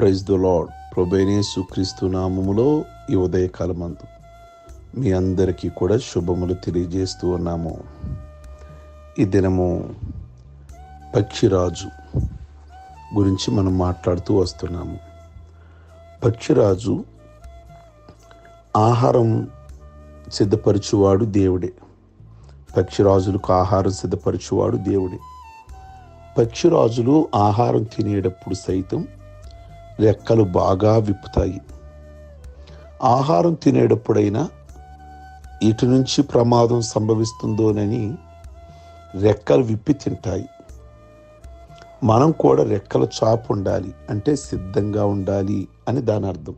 Praise the lord ప్రభైనేసు క్రీస్తు నామములో ఈ ఉదయకాలమందు మీ అందరికీ కూడా శుభములు తెలియజేస్తూ ఉన్నాము. ఈ దినము పక్షిరాజు గురించి మనం మాట్లాడుతూ వస్తున్నాము. పక్షిరాజు ఆహారం సిద్ధపరచువాడు దేవుడే. పక్షిరాజులకు ఆహారం సిద్ధపరచువాడు దేవుడే. పక్షిరాజులు ఆహారం తినేటప్పుడు సైతం రెక్కలు బాగా విప్పుతాయి. ఆహారం తినేటప్పుడైనా ఇటు నుంచి ప్రమాదం సంభవిస్తుందోనని రెక్కలు విప్పి తింటాయి. మనం కూడా రెక్కల చాపు ఉండాలి అంటే సిద్ధంగా ఉండాలి అని దాని అర్థం.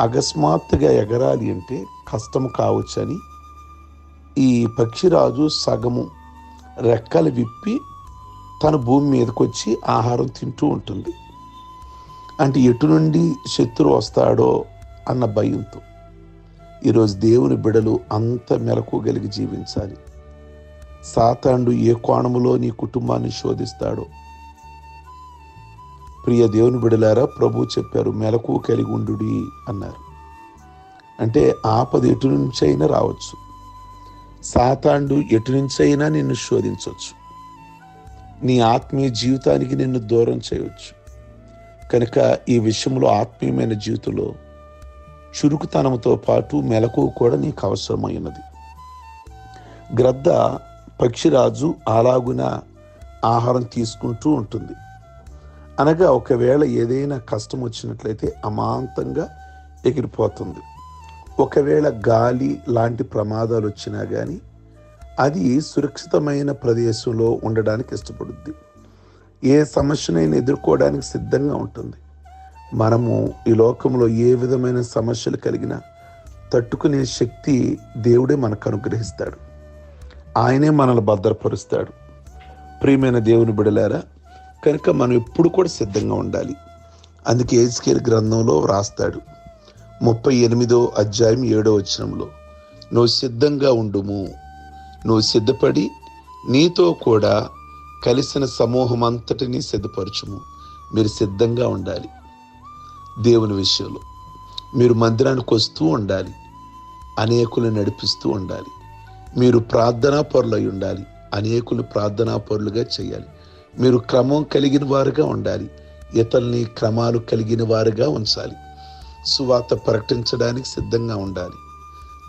అకస్మాత్తుగా ఎగరాలి అంటే కష్టం కావచ్చని ఈ పక్షిరాజు సగము రెక్కలు విప్పి తన భూమి మీదకి వచ్చి ఆహారం తింటూ ఉంటుంది. అంటే ఎటు నుండి శత్రువు వస్తాడో అన్న భయంతో ఈరోజు దేవుని బిడలు అంత మెలకు కలిగి జీవించాలి. సాతాండు ఏ కోణములో నీ కుటుంబాన్ని శోధిస్తాడో. ప్రియ దేవుని బిడలారా ప్రభు చెప్పారు మెలకు కలిగి ఉండు అన్నారు. అంటే ఆపద ఎటు నుంచి అయినా రావచ్చు. సాతాండు ఎటు నుంచి అయినా నిన్ను శోధించవచ్చు. నీ ఆత్మీయ జీవితానికి నిన్ను దూరం చేయవచ్చు. కనుక ఈ విషయంలో ఆత్మీయమైన జీవితంలో చురుకుతనంతో పాటు మెలకు కూడా నీకు అవసరమైనది గ్రద్ద పక్షిరాజు అలాగున ఆహారం తీసుకుంటూ ఉంటుంది. అనగా ఒకవేళ ఏదైనా కష్టం వచ్చినట్లయితే అమాంతంగా ఎగిరిపోతుంది. ఒకవేళ గాలి లాంటి ప్రమాదాలు వచ్చినా కానీ అది సురక్షితమైన ప్రదేశంలో ఉండడానికి ఇష్టపడుద్ది. ఏ సమస్యనైనా ఎదుర్కోవడానికి సిద్ధంగా ఉంటుంది. మనము ఈ లోకంలో ఏ విధమైన సమస్యలు కలిగినా తట్టుకునే శక్తి దేవుడే మనకు అనుగ్రహిస్తాడు. ఆయనే మనల్ని భద్రపరుస్తాడు. ప్రియమైన దేవుని బిడలారా కనుక మనం ఎప్పుడు కూడా సిద్ధంగా ఉండాలి. అందుకే ఏజ్కేల్ గ్రంథంలో వ్రాస్తాడు ముప్పై ఎనిమిదో అధ్యాయం ఏడో వచనంలో నువ్వు సిద్ధంగా ఉండుము. నువ్వు సిద్ధపడి నీతో కూడా కలిసిన సమూహం అంతటినీ సిద్ధపరచుము. మీరు సిద్ధంగా ఉండాలి. దేవుని విషయంలో మీరు మందిరానికి వస్తూ ఉండాలి. అనేకులు నడిపిస్తూ ఉండాలి. మీరు ప్రార్థనా పరులై ఉండాలి. అనేకులు ప్రార్థనా పరులుగా చేయాలి. మీరు క్రమం కలిగిన వారుగా ఉండాలి. ఇతరుల్ని క్రమాలు కలిగిన వారుగా ఉంచాలి. సువార్త ప్రకటించడానికి సిద్ధంగా ఉండాలి.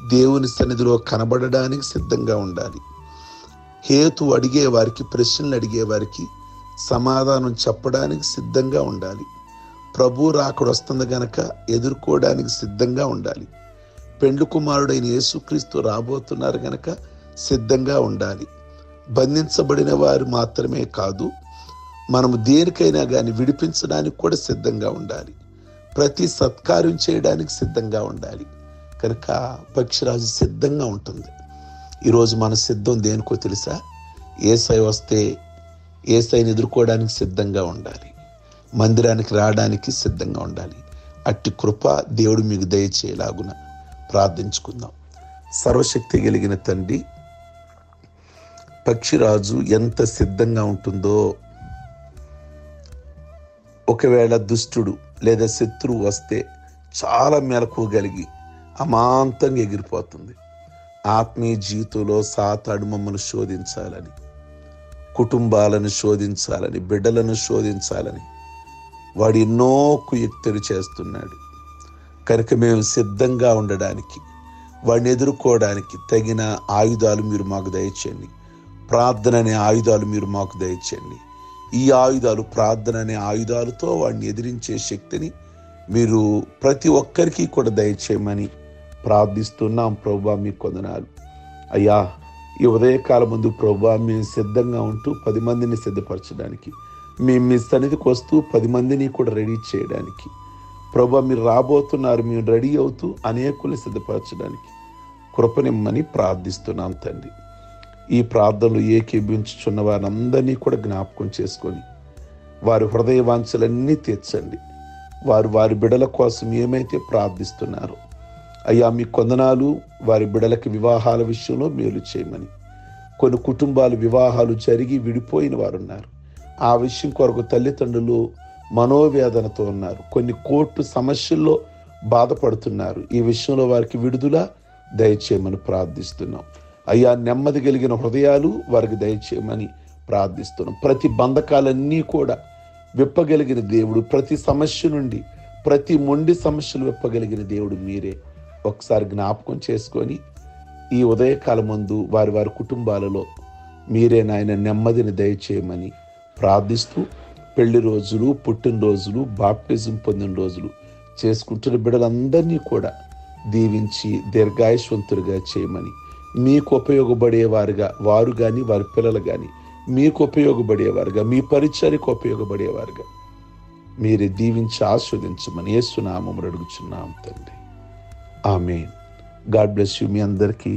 దేవుని సన్నిధిలో కనబడడానికి సిద్ధంగా ఉండాలి. హేతు అడిగే వారికి ప్రశ్నలు అడిగేవారికి సమాధానం చెప్పడానికి సిద్ధంగా ఉండాలి. ప్రభు రాకడు వస్తుంది గనక ఎదుర్కోవడానికి సిద్ధంగా ఉండాలి. పెండ్లు కుమారుడైన యేసుక్రీస్తు రాబోతున్నారు గనక సిద్ధంగా ఉండాలి. బంధించబడిన వారు మాత్రమే కాదు మనము దేనికైనా కానీ విడిపించడానికి కూడా సిద్ధంగా ఉండాలి. ప్రతి సత్కార్యం చేయడానికి సిద్ధంగా ఉండాలి. కనుక పక్షిరాజు సిద్ధంగా ఉంటుంది. ఈరోజు మన సిద్ధం దేనికో తెలుసా? ఏసై వస్తే ఏసైని ఎదుర్కోవడానికి సిద్ధంగా ఉండాలి. మందిరానికి రావడానికి సిద్ధంగా ఉండాలి. అట్టి కృప దేవుడు మీకు దయచేలాగున ప్రార్థించుకుందాం. సర్వశక్తి కలిగిన తండ్రి పక్షిరాజు ఎంత సిద్ధంగా ఉంటుందో. ఒకవేళ దుష్టుడు లేదా శత్రువు వస్తే చాలా మెలకువగలిగి అమాంతంగా ఎగిరిపోతుంది. ఆత్మీయ జీవితంలో సాతాడు మమ్మల్ని శోధించాలని కుటుంబాలను శోధించాలని బిడ్డలను శోధించాలని వాడు ఎన్నో కుయుక్తులు చేస్తున్నాడు. కనుక మేము సిద్ధంగా ఉండడానికి వాడిని ఎదుర్కోవడానికి తగిన ఆయుధాలు మీరు మాకు దయచేయండి. ప్రార్థన అనే ఆయుధాలు మీరు మాకు దయచేయండి. ఈ ఆయుధాలు ప్రార్థన అనే ఆయుధాలతో వాడిని ఎదిరించే శక్తిని మీరు ప్రతి ఒక్కరికి కూడా దయచేయమని ప్రార్థిస్తున్నాం ప్రభా మీ కొందనాలు. అయ్యా ఈ ఉదయకాల ముందు ప్రభా మేము సిద్ధంగా ఉంటూ పది మందిని సిద్ధపరచడానికి మేము మీ సన్నిధికి వస్తూ పది మందిని కూడా రెడీ చేయడానికి. ప్రభా మీరు రాబోతున్నారు మేము రెడీ అవుతూ అనేకుల్ని సిద్ధపరచడానికి కృపనిమ్మని ప్రార్థిస్తున్నాం తండ్రి. ఈ ప్రార్థనలు ఏకీభించుచున్న వారందరినీ కూడా జ్ఞాపకం చేసుకొని వారి హృదయ వాంఛలన్నీ తీర్చండి. వారు వారి బిడల కోసం ఏమైతే ప్రార్థిస్తున్నారో అయ్యా మీ కొందనాలు వారి బిడలకి వివాహాల విషయంలో మేలు చేయమని. కొన్ని కుటుంబాలు వివాహాలు జరిగి విడిపోయిన వారు ఉన్నారు ఆ విషయం కొరకు తల్లిదండ్రులు మనోవేదనతో ఉన్నారు. కొన్ని కోర్టు సమస్యల్లో బాధపడుతున్నారు. ఈ విషయంలో వారికి విడుదల దయచేయమని ప్రార్థిస్తున్నాం. అయ్యా నెమ్మది కలిగిన హృదయాలు వారికి దయచేయమని ప్రార్థిస్తున్నాం. ప్రతి బంధకాలన్నీ కూడా విప్పగలిగిన దేవుడు ప్రతి సమస్య నుండి ప్రతి మొండి సమస్యలు విప్పగలిగిన దేవుడు మీరే. ఒకసారి జ్ఞాపకం చేసుకొని ఈ ఉదయకాలం ముందు వారి వారి కుటుంబాలలో మీరే నాయన నెమ్మదిని దయచేయమని ప్రార్థిస్తూ పెళ్ళి రోజులు పుట్టినరోజులు బాప్టిజం పొందిన రోజులు చేసుకుంటున్న బిడ్డలందరినీ కూడా దీవించి దీర్ఘాయుష్వంతులుగా చేయమని మీకు ఉపయోగపడేవారుగా వారు కానీ వారి పిల్లలు కానీ మీకు ఉపయోగపడేవారుగా మీ పరిచర్యకు ఉపయోగపడేవారుగా మీరే దీవించి ఆస్వాదించమని ఏసునామం అడుగుచున్నాం తండ్రి. ఆమె గాడ్ బ్లెస్ యూ మీ అందరికీ